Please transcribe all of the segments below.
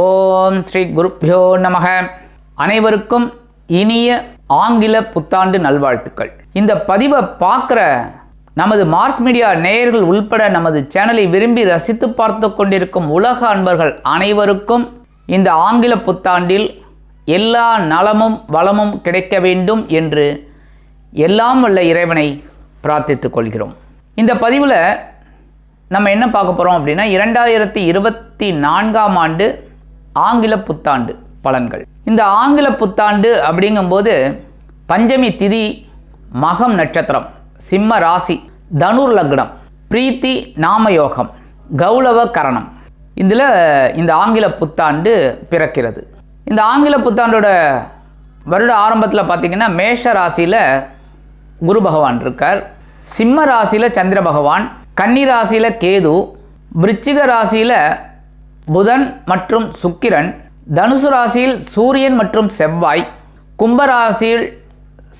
ஓம் ஸ்ரீ குருப்யோ நமக. அனைவருக்கும் இனிய ஆங்கில புத்தாண்டு நல்வாழ்த்துக்கள். இந்த பதிவை பார்க்குற நமது மார்ஸ் மீடியா நேயர்கள் உள்பட நமது சேனலை விரும்பி ரசித்து பார்த்து கொண்டிருக்கும் உலக அன்பர்கள் அனைவருக்கும் இந்த ஆங்கில புத்தாண்டில் எல்லா நலமும் வளமும் கிடைக்க வேண்டும் என்று எல்லாம் வல்ல இறைவனை பிரார்த்தித்து கொள்கிறோம். இந்த பதிவில் நம்ம என்ன பார்க்க போகிறோம் அப்படின்னா இரண்டாயிரத்தி இருபத்தி நான்காம் ஆண்டு ஆங்கில புத்தாண்டு பலன்கள். இந்த ஆங்கில புத்தாண்டு அப்படிங்கும்போது பஞ்சமி திதி மகம் நட்சத்திரம் சிம்ம ராசி தனுர் லக்னம் பிரீத்தி நாமயோகம் கௌளவ கரணம். இதில் இந்த ஆங்கில புத்தாண்டு பிறக்கிறது. இந்த ஆங்கில புத்தாண்டோட வருட ஆரம்பத்தில் பார்த்தீங்கன்னா மேஷ ராசியில் குரு பகவான் இருக்கார். சிம்ம ராசியில் சந்திர பகவான் கன்னி ராசியில் கேது விருச்சிக ராசியில் புதன் மற்றும் சுக்கிரன் தனுசு ராசியில் சூரியன் மற்றும் செவ்வாய் கும்பராசியில்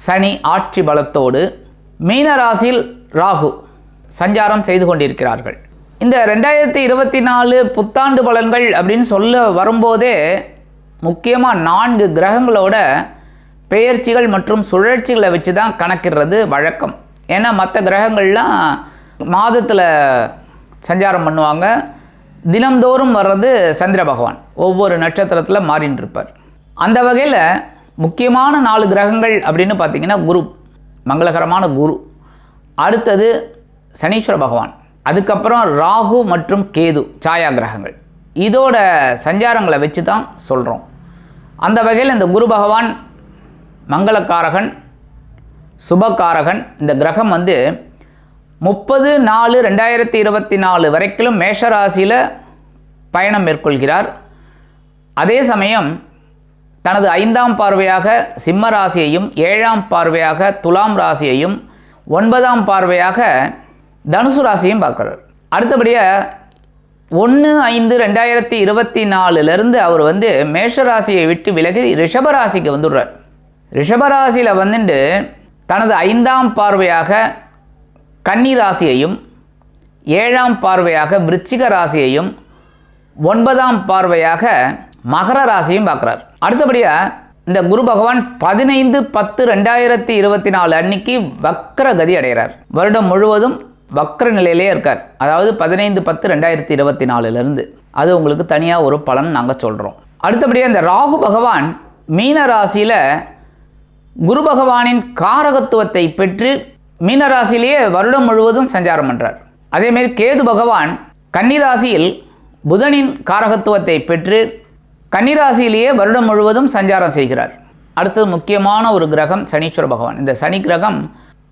சனி ஆட்சி பலத்தோடு மீன ராசியில் ராகு சஞ்சாரம் செய்து கொண்டிருக்கிறார்கள். இந்த ரெண்டாயிரத்தி இருபத்தி நாலு புத்தாண்டு பலன்கள் அப்படின்னு சொல்ல வரும்போதே முக்கியமாக நான்கு கிரகங்களோட பெயர்ச்சிகள் மற்றும் சுழற்சிகளை வச்சு தான் கணக்கிடுறது வழக்கம். ஏன்னா மற்ற கிரகங்கள்லாம் மாதத்தில் சஞ்சாரம் பண்ணுவாங்க தினம்தோறும் வர்றது சந்திர பகவான். ஒவ்வொரு நட்சத்திரத்தில் மாறின்னு இருப்பார் அந்த வகையில் முக்கியமான நாலு கிரகங்கள் அப்படின்னு பார்த்தீங்கன்னா குரு மங்களகரமான குரு. அடுத்தது சனீஸ்வர பகவான். அதுக்கப்புறம் ராகு மற்றும் கேது சாயா கிரகங்கள். இதோட சஞ்சாரங்களை வச்சு தான் சொல்கிறோம் அந்த வகையில் இந்த குரு பகவான் மங்களக்காரகன் சுபகாரகன் இந்த கிரகம் வந்து முப்பது நாலு ரெண்டாயிரத்தி இருபத்தி நாலு வரைக்கும் மேஷராசியில் பயணம் மேற்கொள்கிறார். அதே சமயம் தனது ஐந்தாம் பார்வையாக சிம்ம ராசியையும் ஏழாம் பார்வையாக துலாம் ராசியையும் ஒன்பதாம் பார்வையாக தனுசு ராசியையும் பார்க்குறார். அடுத்தபடியாக ஒன்று ஐந்து ரெண்டாயிரத்தி இருபத்தி நாலுலேருந்து அவர் வந்து மேஷ ராசியை விட்டு விலகி ரிஷபராசிக்கு வந்துடுறார். ரிஷபராசியில் வந்துட்டு தனது ஐந்தாம் பார்வையாக கன்னி ராசியையும் ஏழாம் பார்வையாக விருச்சிக ராசியையும் ஒன்பதாம் பார்வையாக மகர ராசியும் பார்க்குறார். அடுத்தபடியாக இந்த குரு பகவான் பதினைந்து பத்து ரெண்டாயிரத்தி இருபத்தி நாலு அன்னைக்கு வக்ர கதி அடைகிறார். வருடம் முழுவதும் வக்ர நிலையிலே இருக்கார். அதாவது பதினைந்து பத்து ரெண்டாயிரத்தி இருபத்தி நாலுலேருந்து. அது உங்களுக்கு தனியாக ஒரு பலன் நாங்கள் சொல்கிறோம் அடுத்தபடியாக இந்த ராகு பகவான் மீன ராசியில் குரு பகவானின் காரகத்துவத்தை பெற்று மீனராசிலேயே வருடம் முழுவதும் சஞ்சாரம் பண்ணுறார் அதேமாரி கேது பகவான் கன்னிராசியில் புதனின் காரகத்துவத்தை பெற்று கன்னிராசியிலேயே வருடம் முழுவதும் சஞ்சாரம் செய்கிறார். அடுத்தது முக்கியமான ஒரு கிரகம் சனீஸ்வர பகவான். இந்த சனி கிரகம்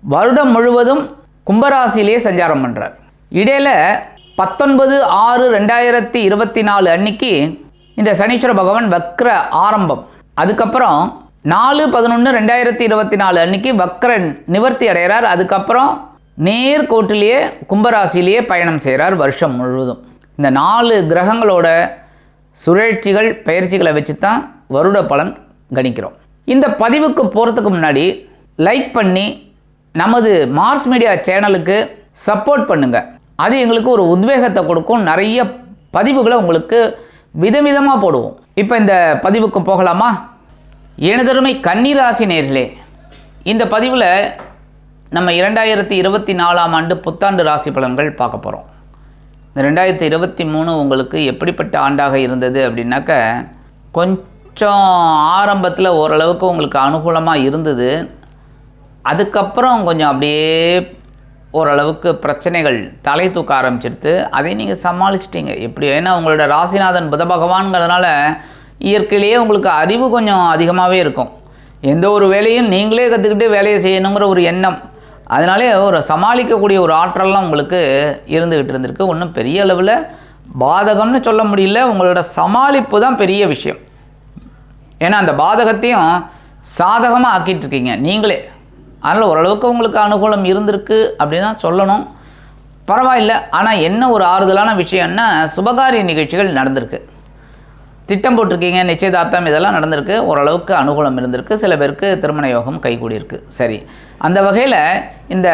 வருடம் முழுவதும் கும்பராசியிலேயே சஞ்சாரம் பண்ணுறார் இடையில பத்தொன்பது ஆறு ரெண்டாயிரத்தி இருபத்தி நாலு அன்னைக்கு இந்த சனீஸ்வர பகவான் வக்ர ஆரம்பம். அதுக்கப்புறம் நாலு பதினொன்று ரெண்டாயிரத்தி இருபத்தி நாலு அன்னைக்கு வக்ரன் நிவர்த்தி அடைகிறார். அதுக்கப்புறம் நேர்கோட்டிலேயே கும்பராசிலேயே பயணம் செய்கிறார் வருஷம் முழுவதும். இந்த நாலு கிரகங்களோட சுழற்சிகள் பயிற்சிகளை வச்சு தான் வருட பலன் கணிக்கிறோம். இந்த பதிவுக்கு போகிறதுக்கு முன்னாடி லைக் பண்ணி நமது மார்ஸ் மீடியா சேனலுக்கு சப்போர்ட் பண்ணுங்கள் அது எங்களுக்கு ஒரு உத்வேகத்தை கொடுக்கும். நிறைய பதிவுகளை உங்களுக்கு விதவிதமாக போடுவோம். இப்போ இந்த பதிவுக்கு போகலாமா? எனதருமை கன்னிராசி நேர்களே இந்த பதிவில் நம்ம இரண்டாயிரத்தி இருபத்தி நாலாம் ஆண்டு புத்தாண்டு ராசி பலன்கள் பார்க்க போகிறோம் இந்த ரெண்டாயிரத்தி இருபத்தி மூணு உங்களுக்கு எப்படிப்பட்ட ஆண்டாக இருந்தது அப்படின்னாக்க கொஞ்சம் ஆரம்பத்தில் ஓரளவுக்கு உங்களுக்கு அனுகூலமாக இருந்தது. அதுக்கப்புறம் கொஞ்சம் அப்படியே ஓரளவுக்கு பிரச்சனைகள் தலை தூக்க ஆரம்பிச்சிடுது அதை நீங்கள் சமாளிச்சிட்டிங்க. எப்படி ஏன்னா உங்களோட ராசிநாதன் புத பகவான்கிறதுனால இயற்கையிலேயே உங்களுக்கு அறிவு கொஞ்சம் அதிகமாகவே இருக்கும். எந்த ஒரு வேலையும் நீங்களே கற்றுக்கிட்டு வேலையை செய்யணுங்கிற ஒரு எண்ணம். அதனாலே ஒரு சமாளிக்கக்கூடிய ஒரு ஆற்றல்லாம் உங்களுக்கு இருந்துக்கிட்டு இருந்திருக்கு. ஒன்றும் பெரிய அளவில் பாதகம்னு சொல்ல முடியல. உங்களோட சமாளிப்பு தான் பெரிய விஷயம். ஏன்னா அந்த பாதகத்தையும் சாதகமாக ஆக்கிட்டு இருக்கீங்க. நீங்களே. அதனால் ஓரளவுக்கு உங்களுக்கு அனுகூலம் இருந்திருக்கு அப்படின்னா சொல்லணும். பரவாயில்ல. ஆனால் என்ன ஒரு ஆறுதலான விஷயம்னா சுபகாரிய நிகழ்ச்சிகள் நடந்திருக்கு. திட்டம் போட்டிருக்கீங்க நிச்சயதார்த்தம் இதெல்லாம் நடந்திருக்கு. ஓரளவுக்கு அனுகூலம் இருந்திருக்கு. சில பேருக்கு திருமண யோகம் கைகூடியிருக்கு. சரி. அந்த வகையில் இந்த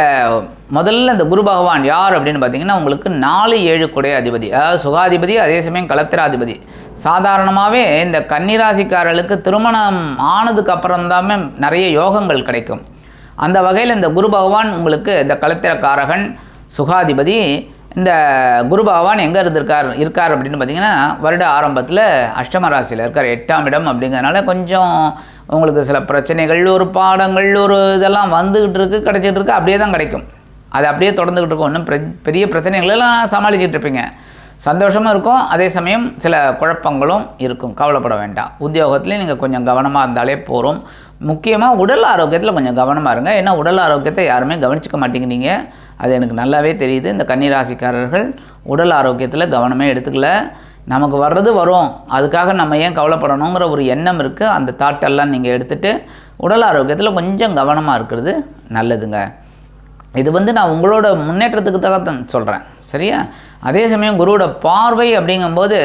முதல்ல இந்த குரு பகவான் யார் அப்படின்னு பார்த்தீங்கன்னா உங்களுக்கு நாலு ஏழு குடைய அதிபதி அதாவது சுகாதிபதி அதே சமயம் கலத்திராதிபதி. சாதாரணமாகவே இந்த கன்னிராசிக்காரர்களுக்கு திருமணம் ஆனதுக்கு அப்புறம்தாமே நிறைய யோகங்கள் கிடைக்கும். அந்த வகையில் இந்த குரு பகவான் உங்களுக்கு இந்த கலத்திரக்காரகன் சுகாதிபதி இந்த குரு பகவான் எங்கே இருந்திருக்கார் இருக்கார் அப்படின்னு பார்த்தீங்கன்னா வருட ஆரம்பத்தில் அஷ்டம ராசியில் இருக்கார் எட்டாம் இடம் அப்படிங்கிறனால கொஞ்சம் உங்களுக்கு சில பிரச்சனைகள் ஒரு பாடங்கள் ஒரு இதெல்லாம் வந்துக்கிட்டு இருக்குது கிடச்சிட்டு இருக்கு அப்படியே தான் கிடைக்கும். அது அப்படியே தொடர்ந்துக்கிட்டு இருக்கும். ஒன்றும் பெரிய பிரச்சனைகள் எல்லாம் இருப்பீங்க. சந்தோஷமாக இருக்கும். அதே சமயம் சில குழப்பங்களும் இருக்கும். கவலைப்பட வேண்டாம். உத்தியோகத்துலேயும் நீங்கள் கொஞ்சம் கவனமாக இருந்தாலே போகிறோம் முக்கியமாக உடல் ஆரோக்கியத்தில் கொஞ்சம் கவனமாக இருங்க. ஏன்னா உடல் ஆரோக்கியத்தை யாருமே கவனிச்சிக்க மாட்டேங்கிறீங்க. அது எனக்கு நல்லாவே தெரியுது. இந்த கன்னிராசிக்காரர்கள் உடல் ஆரோக்கியத்தில் கவனமே எடுத்துக்கல. நமக்கு வர்றது வரும். அதுக்காக நம்ம ஏன் கவலைப்படணுங்கிற ஒரு எண்ணம் இருக்குது அந்த தாட்டெல்லாம் நீங்கள் எடுத்துகிட்டு உடல் ஆரோக்கியத்தில் கொஞ்சம் கவனமாக இருக்கிறது நல்லதுங்க. இது வந்து நான் உங்களோட முன்னேற்றத்துக்கு தான் சொல்கிறேன் சரியா? அதே சமயம் குருவோட பார்வை அப்படிங்கும்போது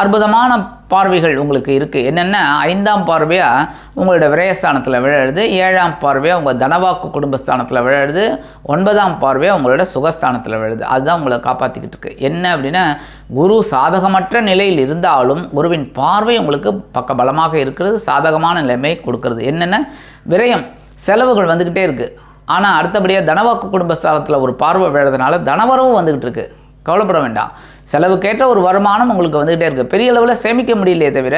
அற்புதமான பார்வைகள் உங்களுக்கு இருக்குது என்னென்ன ஐந்தாம் பார்வையாக உங்களோட விரயஸ்தானத்தில் விழுது ஏழாம் பார்வையாக உங்கள் தனவாக்கு குடும்பஸ்தானத்தில் விழுது ஒன்பதாம் பார்வையாக உங்களோட சுகஸ்தானத்தில் விழுது அதுதான் உங்களை காப்பாற்றிக்கிட்டு இருக்கு. என்ன அப்படின்னா குரு சாதகமற்ற நிலையில் இருந்தாலும் குருவின் பார்வை உங்களுக்கு பக்க பலமாக இருக்கிறது சாதகமான நிலைமை கொடுக்கறது. என்னென்ன விரயம் செலவுகள் வந்துக்கிட்டே இருக்குது ஆனால் அடுத்தபடியாக தனவாக்கு குடும்பஸ்தானத்தில் ஒரு பார்வை விழுறதுனால தனவரவும் வந்துக்கிட்டு இருக்குது கவலைப்பட வேண்டாம். செலவுக்கேற்ற ஒரு வருமானம் உங்களுக்கு வந்துக்கிட்டே இருக்குது பெரிய அளவில் சேமிக்க முடியலையே தவிர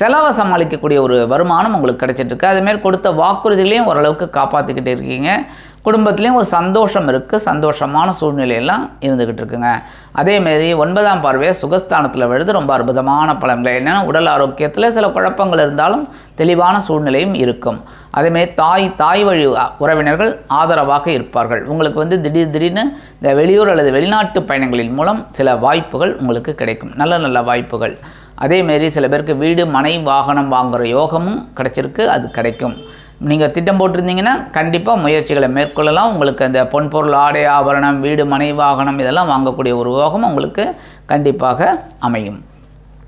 செலவை சமாளிக்கக்கூடிய ஒரு வருமானம் உங்களுக்கு கிடைச்சிட்டு இருக்கு. அதுமாரி கொடுத்த வாக்குறுதிகளையும் ஓரளவுக்கு காப்பாற்றிக்கிட்டு இருக்கீங்க. குடும்பத்துலேயும் ஒரு சந்தோஷம் இருக்குது சந்தோஷமான சூழ்நிலையெல்லாம் இருந்துக்கிட்டு இருக்குங்க. அதேமாரி ஒன்பதாம் பார்வையை சுகஸ்தானத்தில் விழுது ரொம்ப அற்புதமான பலன்களை. என்னென்னா உடல் ஆரோக்கியத்தில் சில குழப்பங்கள் இருந்தாலும் தெளிவான சூழ்நிலையும் இருக்கும். அதேமாரி தாய் தாய் வழி உறவினர்கள் ஆதரவாக இருப்பார்கள். உங்களுக்கு வந்து திடீர் திடீர்னு இந்த வெளியூர் அல்லது வெளிநாட்டு பயணங்களின் மூலம் சில வாய்ப்புகள் உங்களுக்கு கிடைக்கும். நல்ல நல்ல வாய்ப்புகள். அதேமாரி சில பேருக்கு வீடு மனை வாகனம் வாங்குகிற யோகமும் கிடைச்சிருக்கு அது கிடைக்கும். நீங்கள் திட்டம் போட்டிருந்தீங்கன்னா கண்டிப்பாக முயற்சிகளை மேற்கொள்ளலாம். உங்களுக்கு அந்த பொன்பொருள் ஆடை ஆபரணம் வீடு மனை வாகனம் இதெல்லாம் வாங்கக்கூடிய ஒரு யோகம் உங்களுக்கு கண்டிப்பாக அமையும்.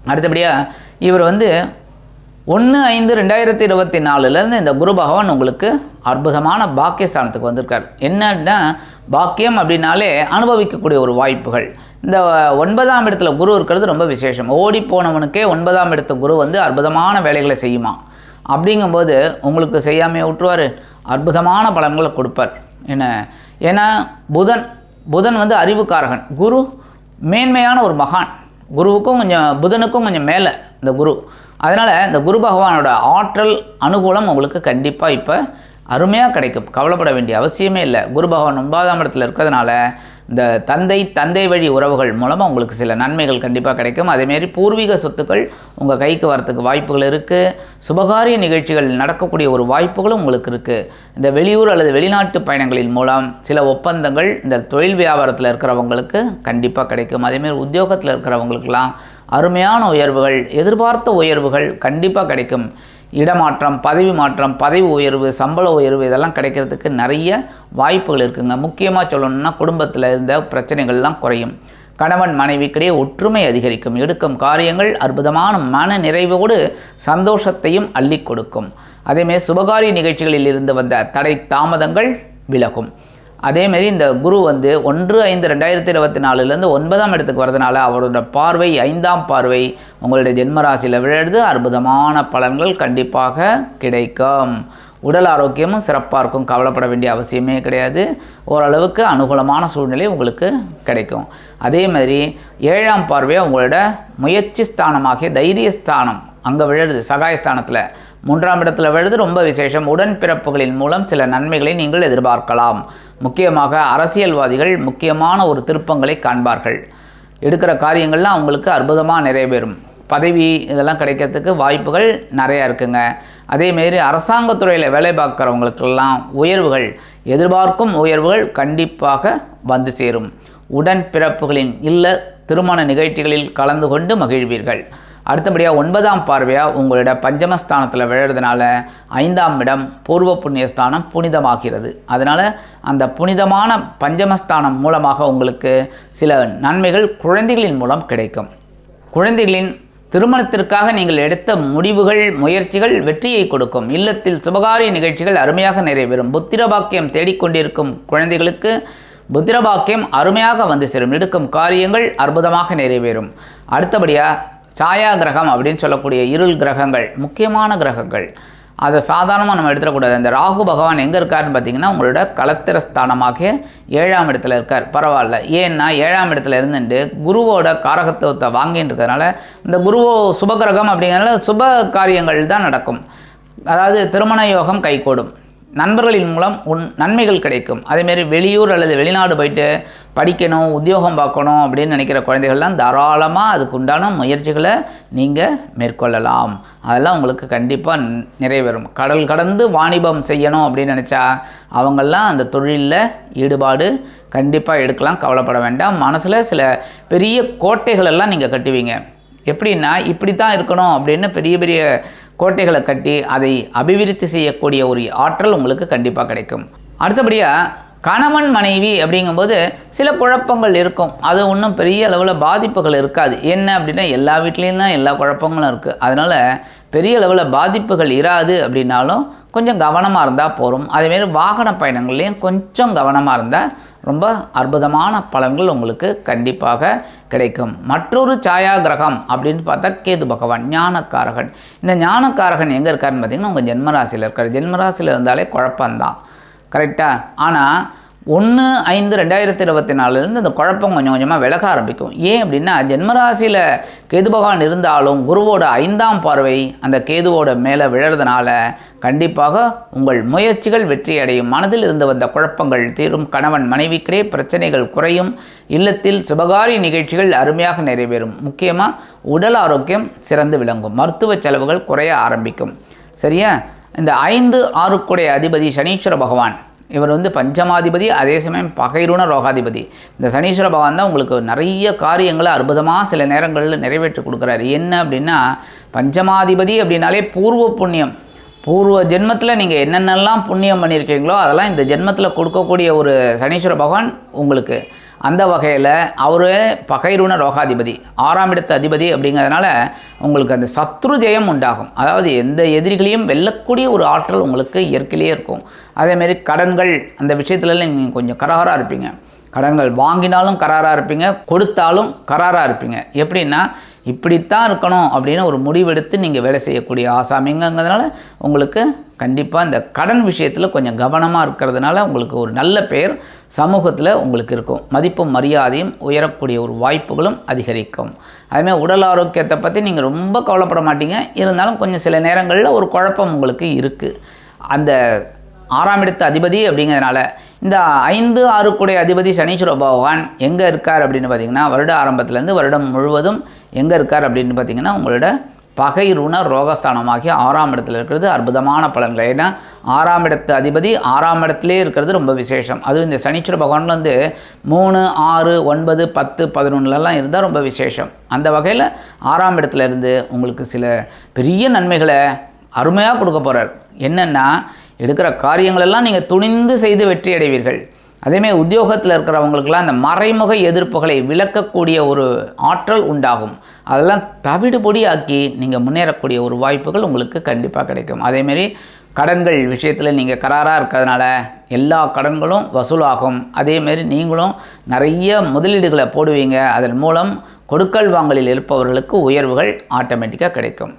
அடுத்தபடியாக இவர் வந்து ஒன்று ஐந்து ரெண்டாயிரத்தி இருபத்தி நாலுலேருந்து இந்த குரு பகவான் உங்களுக்கு அற்புதமான பாக்கியஸ்தானத்துக்கு வந்திருக்கார். என்னன்னா பாக்கியம் அப்படின்னாலே அனுபவிக்கக்கூடிய ஒரு வாய்ப்புகள். இந்த ஒன்பதாம் இடத்துல குரு இருக்கிறது ரொம்ப விசேஷம். ஓடி போனவனுக்கே ஒன்பதாம் இடத்து குரு வந்து அற்புதமான வேலைகளை செய்யுமா? அப்படிங்கும்போது உங்களுக்கு செய்யாமையே விட்டுருவார் அற்புதமான பலன்களை கொடுப்பார். என்ன? ஏன்னா புதன் புதன் வந்து அறிவுக்காரகன். குரு மேன்மையான ஒரு மகான். குருவுக்கும் கொஞ்சம் புதனுக்கும் கொஞ்சம் மேலே இந்த குரு. அதனால் இந்த குரு பகவானோட ஆற்றல் அனுகூலம் உங்களுக்கு கண்டிப்பாக இப்போ அருமையாக கிடைக்கும். கவலைப்பட வேண்டிய அவசியமே இல்லை. குரு பகவான் ஒன்பதாம் இடத்துல இருக்கிறதுனால இந்த தந்தை தந்தை வழி உறவுகள் மூலமாக உங்களுக்கு சில நன்மைகள் கண்டிப்பாக கிடைக்கும். அதேமாரி பூர்வீக சொத்துக்கள் உங்கள் கைக்கு வரத்துக்கு வாய்ப்புகள் இருக்குது சுபகாரிய நிகழ்ச்சிகள் நடக்கக்கூடிய ஒரு வாய்ப்புகளும் உங்களுக்கு இருக்குது இந்த வெளியூர் அல்லது வெளிநாட்டு பயணங்களின் மூலம் சில ஒப்பந்தங்கள் இந்த தொழில் வியாபாரத்தில் இருக்கிறவங்களுக்கு கண்டிப்பாக கிடைக்கும். அதேமாரி உத்தியோகத்தில் இருக்கிறவங்களுக்கெல்லாம் அருமையான உயர்வுகள் எதிர்பார்த்த உயர்வுகள் கண்டிப்பாக கிடைக்கும். இடமாற்றம் பதவி மாற்றம் பதவி உயர்வு சம்பள உயர்வு இதெல்லாம் கிடைக்கிறதுக்கு நிறைய வாய்ப்புகள் இருக்குங்க. முக்கியமாக சொல்லணும்னா குடும்பத்தில் இருந்த பிரச்சனைகள்லாம் குறையும். கணவன் மனைவிக்கிடையே ஒற்றுமை அதிகரிக்கும். எடுக்கும் காரியங்கள் அற்புதமான மன நிறைவோடு சந்தோஷத்தையும் அள்ளி கொடுக்கும். அதேமாதிரி சுபகாரிய நிகழ்ச்சிகளில் இருந்து வந்த தடை தாமதங்கள் விலகும். அதேமாரி இந்த குரு வந்து ஒன்று ஐந்து ரெண்டாயிரத்தி இருபத்தி நாலுலேருந்து ஒன்பதாம் இடத்துக்கு வரதுனால அவரோட பார்வை ஐந்தாம் பார்வை உங்களுடைய ஜென்மராசியில் விழுது அற்புதமான பலன்கள் கண்டிப்பாக கிடைக்கும். உடல் ஆரோக்கியமும் சிறப்பாக இருக்கும். கவலைப்பட வேண்டிய அவசியமே கிடையாது. ஓரளவுக்கு அனுகூலமான சூழ்நிலை உங்களுக்கு கிடைக்கும். அதே மாதிரி ஏழாம் பார்வையை உங்களோட முயற்சி ஸ்தானமாகிய தைரிய ஸ்தானம் அங்கே விழுது சகாயஸ்தானத்தில் மூன்றாம் இடத்துல விழுது. ரொம்ப விசேஷம். உடன்பிறப்புகளின் மூலம் சில நன்மைகளை நீங்கள் எதிர்பார்க்கலாம். முக்கியமாக அரசியல்வாதிகள் முக்கியமான ஒரு திருப்பங்களை காண்பார்கள். எடுக்கிற காரியங்கள்லாம் அவங்களுக்கு அற்புதமாக நிறைவேறும். பதவி இதெல்லாம் கிடைக்கிறதுக்கு வாய்ப்புகள் நிறையா இருக்குங்க. அதேமாரி அரசாங்கத்துறையில் வேலை பார்க்குறவங்களுக்கெல்லாம் உயர்வுகள் எதிர்பார்க்கும் உயர்வுகள் கண்டிப்பாக வந்து சேரும். உடன் பிறப்புகளின் இல்ல திருமண நிகழ்ச்சிகளில் கலந்து கொண்டு மகிழ்வீர்கள். அடுத்தபடியாக ஒன்பதாம் பார்வையாக உங்களோட பஞ்சமஸ்தானத்தில் விழுறதுனால ஐந்தாம் இடம் பூர்வ புண்ணியஸ்தானம் புனிதமாகிறது. அதனால் அந்த புனிதமான பஞ்சமஸ்தானம் மூலமாக உங்களுக்கு சில நன்மைகள் குழந்தைகளின் மூலம் கிடைக்கும். குழந்தைகளின் திருமணத்திற்காக நீங்கள் எடுத்த முடிவுகள் முயற்சிகள் வெற்றியை கொடுக்கும். இல்லத்தில் சுபகாரிய நிகழ்ச்சிகள் அருமையாக நிறைவேறும். புத்திரபாக்கியம் தேடிக்கொண்டிருக்கும் குழந்தைகளுக்கு புத்திரபாக்கியம் அருமையாக வந்து சேரும். எடுக்கும் காரியங்கள் அற்புதமாக நிறைவேறும். அடுத்தபடியாக சாயா கிரகம் அப்படின்னு சொல்லக்கூடிய இருள் கிரகங்கள் முக்கியமான கிரகங்கள். அதை சாதாரணமாக நம்ம எடுத்துடக்கூடாது. அந்த ராகு பகவான் எங்கே இருக்காருன்னு பார்த்தீங்கன்னா உங்களோட கலத்திர ஸ்தானமாக ஏழாம் இடத்துல இருக்கார். பரவாயில்ல. ஏன்னா ஏழாம் இடத்துல இருந்துட்டு குருவோட காரகத்துவத்தை வாங்கின்னு இருக்கிறதுனால இந்த குருவோ சுபகிரகம் அப்படிங்கிறதுனால சுப காரியங்கள் தான் நடக்கும். அதாவது திருமண யோகம் கைகூடும். நண்பர்களின் மூலம் உன் நன்மைகள் கிடைக்கும். அதேமாரி வெளியூர் அல்லது வெளிநாடு போயிட்டு படிக்கணும் உத்தியோகம் பார்க்கணும் அப்படின்னு நினைக்கிற குழந்தைகள்லாம் தாராளமாக அதுக்கு உண்டான முயற்சிகளை நீங்கள் மேற்கொள்ளலாம். அதெல்லாம் உங்களுக்கு கண்டிப்பாக நிறைவேறும். கடல் கடந்து வாணிபம் செய்யணும் அப்படின்னு நினச்சா அவங்கெல்லாம் அந்த தொழிலில் ஈடுபாடு கண்டிப்பாக எடுக்கலாம். கவலைப்பட வேண்டாம். மனசில் சில பெரிய கோட்டைகளெல்லாம் நீங்கள் கட்டுவீங்க. எப்படின்னா இப்படி தான் இருக்கணும் அப்படின்னு பெரிய பெரிய கோட்டைகளை கட்டி அதை அபிவிருத்தி செய்யக்கூடிய ஒரு ஆற்றல் உங்களுக்கு கண்டிப்பாக கிடைக்கும். அடுத்தபடியாக கணவன் மனைவி அப்படிங்கும்போது சில குழப்பங்கள் இருக்கும். அது ஒன்றும் பெரிய அளவில் பாதிப்புகள் இருக்காது. என்ன அப்படின்னா எல்லா வீட்லேயும் தான் எல்லா குழப்பங்களும் இருக்குது அதனால் பெரிய அளவில் பாதிப்புகள் இராது அப்படின்னாலும் கொஞ்சம் கவனமாக இருந்தால் போகும் அதேமாரி வாகன பயணங்கள்லேயும் கொஞ்சம் கவனமாக இருந்தால் ரொம்ப அற்புதமான பலன்கள் உங்களுக்கு கண்டிப்பாக கிடைக்கும். மற்றொரு சாயா கிரகம் அப்படின்னு பார்த்தா கேது பகவான் ஞானக்காரகன். இந்த ஞானக்காரகன் எங்கே இருக்காருன்னு பார்த்தீங்கன்னா உங்கள் ஜென்மராசியில் இருக்கார். ஜென்மராசியில் இருந்தாலே குழப்பம்தான். கரெக்டாக ஆனால் ஒன்று ஐந்து ரெண்டாயிரத்தி இருபத்தி நாலுலேருந்து இந்த குழப்பம் கொஞ்சம் கொஞ்சமாக விலக ஆரம்பிக்கும். ஏன் அப்படின்னா ஜென்மராசியில் கேது பகவான் இருந்தாலும் குருவோட ஐந்தாம் பார்வை அந்த கேதுவோட மேலே விழறதுனால கண்டிப்பாக உங்கள் முயற்சிகள் வெற்றி அடையும். மனதில் இருந்து வந்த குழப்பங்கள் தீரும். கணவன் மனைவிக்கிடையே பிரச்சனைகள் குறையும். இல்லத்தில் சுபகாரி நிகழ்ச்சிகள் அருமையாக நிறைவேறும். முக்கியமாக உடல் ஆரோக்கியம் சிறந்து விளங்கும். மருத்துவ செலவுகள் குறைய ஆரம்பிக்கும். சரியா? இந்த ஐந்து ஆறுக்குடைய அதிபதி சனீஸ்வர பகவான். இவர் வந்து பஞ்சமாதிபதி அதே சமயம் பகைருண ரோகாதிபதி. இந்த சனீஸ்வர பகவான் தான் உங்களுக்கு நிறைய காரியங்களை அற்புதமாக சில நேரங்களில் நிறைவேற்றி கொடுக்குறாரு. என்ன அப்படின்னா பஞ்சமாதிபதி அப்படின்னாலே பூர்வ புண்ணியம். பூர்வ ஜென்மத்தில் நீங்கள் என்னென்னலாம் புண்ணியம் பண்ணியிருக்கீங்களோ அதெல்லாம் இந்த ஜென்மத்தில் கொடுக்கக்கூடிய ஒரு சனீஸ்வர பகவான் உங்களுக்கு. அந்த வகையில் அவர் பகைருண ரோகாதிபதி ஆறாம் இடத்து அதிபதி அப்படிங்கிறதுனால உங்களுக்கு அந்த சத்ரு ஜெயம் உண்டாகும். அதாவது எந்த எதிரிகளையும் வெல்லக்கூடிய ஒரு ஆற்றல் உங்களுக்கு இயற்கையிலேயே இருக்கும். அதேமாரி கடன்கள் அந்த விஷயத்துலலாம் நீங்கள் கொஞ்சம் கராராக இருப்பீங்க. கடன்கள் வாங்கினாலும் கராராக இருப்பீங்க கொடுத்தாலும் கராராக இருப்பீங்க. எப்படின்னா இப்படித்தான் இருக்கணும் அப்படின்னு ஒரு முடிவெடுத்து நீங்கள் வேலை செய்யக்கூடிய ஆசாமிங்கிறதுனால உங்களுக்கு கண்டிப்பாக இந்த கடன் விஷயத்தில் கொஞ்சம் கவனமாக இருக்கிறதுனால உங்களுக்கு ஒரு நல்ல பெயர் சமூகத்தில் உங்களுக்கு இருக்கும். மதிப்பும் மரியாதையும் உயரக்கூடிய ஒரு வாய்ப்புகளும் அதிகரிக்கும். அதுமாதிரி உடல் ஆரோக்கியத்தை பற்றி நீங்கள் ரொம்ப கவலைப்பட மாட்டீங்க. இருந்தாலும் கொஞ்சம் சில நேரங்களில் ஒரு குழப்பம் உங்களுக்கு இருக்குது அந்த ஆறாம் இடத்து அதிபதி அப்படிங்கிறதுனால இந்த ஐந்து ஆறுக்குடைய அதிபதி சனீஸ்வர பகவான் எங்கே இருக்கார் அப்படின்னு பார்த்தீங்கன்னா வருட ஆரம்பத்துலேருந்து வருடம் முழுவதும் எங்கே இருக்கார் அப்படின்னு பார்த்தீங்கன்னா உங்களோட பகை ருண ரோகஸ்தானமாகிய ஆறாம் இடத்துல இருக்கிறது அற்புதமான பலன்கள். ஏன்னா ஆறாம் இடத்து அதிபதி ஆறாம் இடத்துலேயே இருக்கிறது ரொம்ப விசேஷம். அதுவும் இந்த சனீஸ்வர பகவான் வந்து மூணு ஆறு ஒன்பது பத்து பதினொன்றுலலாம் இருந்தால் ரொம்ப விசேஷம். அந்த வகையில் ஆறாம் இடத்துல இருந்து உங்களுக்கு சில பெரிய நன்மைகளை அருமையாக கொடுக்க போகிறார் என்னென்னா எடுக்கிற காரியங்களெல்லாம் நீங்கள் துணிந்து செய்து வெற்றி அடைவீர்கள். அதேமாரி உத்தியோகத்தில் இருக்கிறவங்களுக்கெல்லாம் அந்த மறைமுக எதிர்ப்புகளை விளக்கக்கூடிய ஒரு ஆற்றல் உண்டாகும். அதெல்லாம் தவிடுபொடி ஆக்கி நீங்கள் முன்னேறக்கூடிய ஒரு வாய்ப்புகள் உங்களுக்கு கண்டிப்பாக கிடைக்கும். அதேமாரி கடன்கள் விஷயத்தில் நீங்கள் கராராக இருக்கிறதுனால எல்லா கடன்களும் வசூலாகும். அதேமாரி நீங்களும் நிறைய முதலீடுகளை போடுவீங்க. அதன் மூலம் கொடுக்கல் வாங்கலில் இருப்பவர்களுக்கு உயர்வுகள் ஆட்டோமேட்டிக்காக கிடைக்கும்.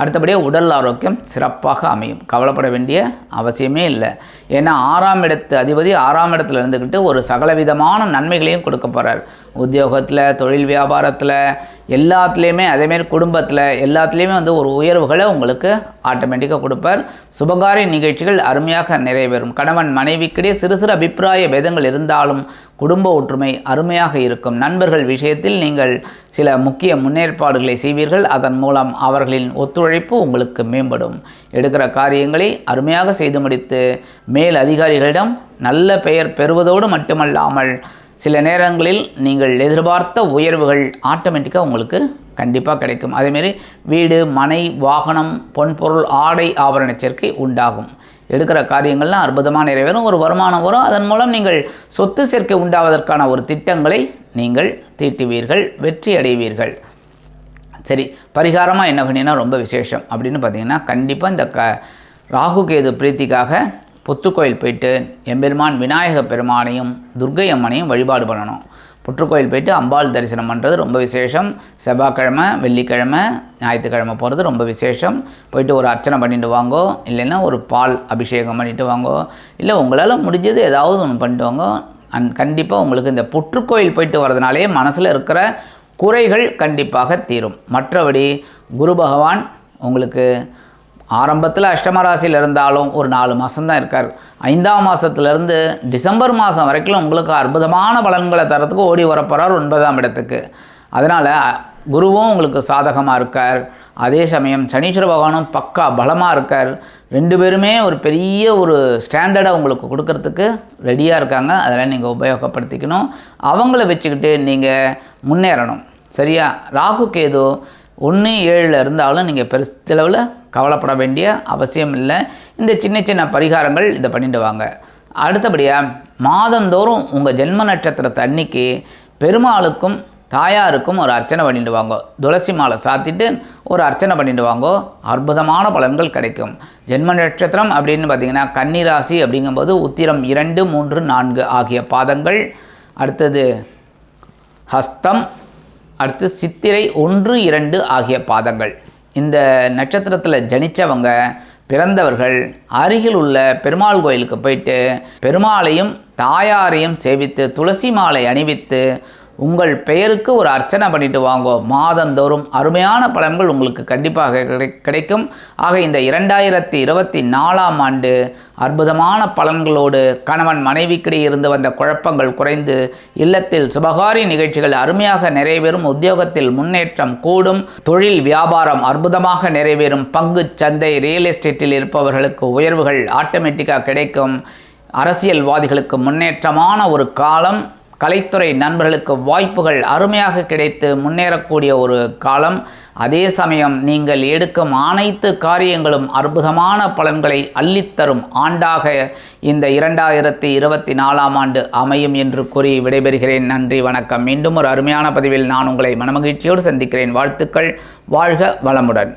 அடுத்தபடியாக உடல் ஆரோக்கியம் சிறப்பாக அமையும். கவலைப்பட வேண்டிய அவசியமே இல்லை. ஏன்னா ஆறாம் இடத்து அதிபதி ஆறாம் இடத்துல இருந்துக்கிட்டு ஒரு சகலவிதமான நன்மைகளையும் கொடுக்க போகிறார் உத்தியோகத்தில் தொழில் வியாபாரத்தில் எல்லாத்துலேயுமே அதேமாரி குடும்பத்தில் எல்லாத்துலேயுமே வந்து ஒரு உயர்வுகளை உங்களுக்கு ஆட்டோமேட்டிக்காக கொடுப்பார். சுபகாரிய நிகழ்ச்சிகள் அருமையாக நிறைவேறும். கணவன் மனைவிக்கிடையே சிறு சிறு அபிப்பிராய பேதங்கள் இருந்தாலும் குடும்ப ஒற்றுமை அருமையாக இருக்கும். நண்பர்கள் விஷயத்தில் நீங்கள் சில முக்கிய முன்னேற்பாடுகளை செய்வீர்கள். அதன் மூலம் அவர்களின் ஒத்துழைப்பு உங்களுக்கு மேம்படும். எடுக்கிற காரியங்களை அருமையாக செய்து முடித்து மேல் அதிகாரிகளிடம் நல்ல பெயர் பெறுவதோடு மட்டுமல்லாமல் சில நேரங்களில் நீங்கள் எதிர்பார்த்த உயர்வுகள் ஆட்டோமேட்டிக்காக உங்களுக்கு கண்டிப்பாக கிடைக்கும். அதேமாரி வீடு மனை வாகனம் பொன்பொருள் ஆடை ஆபரண சேர்க்கை உண்டாகும். எடுக்கிற காரியங்கள்லாம் அற்புதமாக நிறைவேறும் ஒரு வருமானம் வரும். அதன் மூலம் நீங்கள் சொத்து சேர்க்கை உண்டாவதற்கான ஒரு திட்டங்களை நீங்கள் தீட்டுவீர்கள் வெற்றி அடைவீர்கள். சரி பரிகாரமாக என்ன பண்ணினா ரொம்ப விசேஷம். அப்படின்னு பார்த்தீங்கன்னா கண்டிப்பாக இந்த க ராகு கேது பிரீத்திக்காக புத்துக்கோயில் போயிட்டு எம்பெருமான் விநாயக பெருமானையும் துர்க்கை அம்மனையும் வழிபாடு பண்ணணும். புற்றுக்கோயில் போயிட்டு அம்பாள் தரிசனம் பண்ணுறது ரொம்ப விசேஷம். செவ்வாய்க்கிழமை வெள்ளிக்கிழமை ஞாயிற்றுக்கிழமை போகிறது ரொம்ப விசேஷம். போயிட்டு ஒரு அர்ச்சனை பண்ணிட்டு வாங்கோ. இல்லைன்னா ஒரு பால் அபிஷேகம் பண்ணிட்டு வாங்கோ. இல்லை உங்களால் முடிஞ்சது ஏதாவது ஒன்று பண்ணிட்டு வாங்கோ. அண்ட் கண்டிப்பாக உங்களுக்கு இந்த புற்றுக்கோயில் போயிட்டு வரதுனாலே மனசில் இருக்கிற குறைகள் கண்டிப்பாக தீரும். மற்றபடி குரு பகவான் உங்களுக்கு ஆரம்பத்தில் அஷ்டம ராசியில் இருந்தாலும் ஒரு நாலு மாதம்தான் இருக்கார். ஐந்தாம் மாதத்துலேருந்து டிசம்பர் மாதம் வரைக்கும் உங்களுக்கு அற்புதமான பலன்களை தரத்துக்கு ஓடி வரப்போகிறார் ஒன்பதாம் இடத்துக்கு. அதனால் குருவும் உங்களுக்கு சாதகமாக இருக்கார். அதே சமயம் சனீஸ்வர பகவானும் பக்கா பலமாக இருக்கார். ரெண்டு பேருமே ஒரு பெரிய ஒரு ஸ்டாண்டர்டை உங்களுக்கு கொடுக்கறதுக்கு ரெடியாக இருக்காங்க. அதெல்லாம் நீங்கள் உபயோகப்படுத்திக்கணும். அவங்கள வச்சுக்கிட்டு நீங்கள் முன்னேறணும். சரியா? ராகு கேது ஒன்று ஏழில் இருந்தாலும் நீங்கள் பெருசளவில் கவலைப்பட வேண்டிய அவசியம் இல்லை. இந்த சின்ன சின்ன பரிகாரங்கள் இதை பண்ணிட்டு வாங்க. அடுத்தபடியாக மாதந்தோறும் உங்கள் ஜென்ம நட்சத்திரத்தை அன்னைக்கு பெருமாளுக்கும் தாயாருக்கும் ஒரு அர்ச்சனை பண்ணிட்டு வாங்க. துளசி மாலை சாத்திட்டு ஒரு அர்ச்சனை பண்ணிட்டு வாங்க. அற்புதமான பலன்கள் கிடைக்கும். ஜென்ம நட்சத்திரம் அப்படின்னு பார்த்தீங்கன்னா கன்னிராசி அப்படிங்கும்போது உத்திரம் இரண்டு மூன்று நான்கு ஆகிய பாதங்கள். அடுத்தது ஹஸ்தம். அடுத்து சித்திரை ஒன்று இரண்டு ஆகிய பாதங்கள். இந்த நட்சத்திரத்தில் ஜனித்தவங்க பிறந்தவர்கள் அருகில் உள்ள பெருமாள் கோயிலுக்கு போயிட்டு பெருமாளையும் தாயாரையும் சேவித்து துளசி மாலை அணிவித்து உங்கள் பெயருக்கு ஒரு அர்ச்சனை பண்ணிட்டு வாங்கோ. மாதந்தோறும் அருமையான பலன்கள் உங்களுக்கு கண்டிப்பாக கிடை- கிடைக்கும். ஆக இந்த இரண்டாயிரத்தி இருபத்தி நாலாம் ஆண்டு அற்புதமான பலன்களோடு கணவன் மனைவிக்கிடையே இருந்து வந்த குழப்பங்கள் குறைந்து இல்லத்தில் சுபகாரி நிகழ்ச்சிகள் அருமையாக நிறைவேறும். உத்தியோகத்தில் முன்னேற்றம் கூடும். தொழில் வியாபாரம் அற்புதமாக நிறைவேறும். பங்கு சந்தை ரியல் எஸ்டேட்டில் இருப்பவர்களுக்கு உயர்வுகள் ஆட்டோமேட்டிக்காக கிடைக்கும். அரசியல்வாதிகளுக்கு முன்னேற்றமான ஒரு காலம். கலைத்துறை நண்பர்களுக்கு வாய்ப்புகள் அருமையாக கிடைத்து முன்னேறக்கூடிய ஒரு காலம். அதே சமயம் நீங்கள் எடுக்கும் அனைத்து காரியங்களும் அற்புதமான பலன்களை அள்ளித்தரும் ஆண்டாக இந்த இரண்டாயிரத்தி இருபத்தி நாலாம் ஆண்டு அமையும் என்று கூறி விடைபெறுகிறேன். நன்றி வணக்கம். மீண்டும் ஒரு அருமையான பதிவில் நான் உங்களை மனமகிழ்ச்சியோடு சந்திக்கிறேன். வாழ்த்துக்கள். வாழ்க வளமுடன்.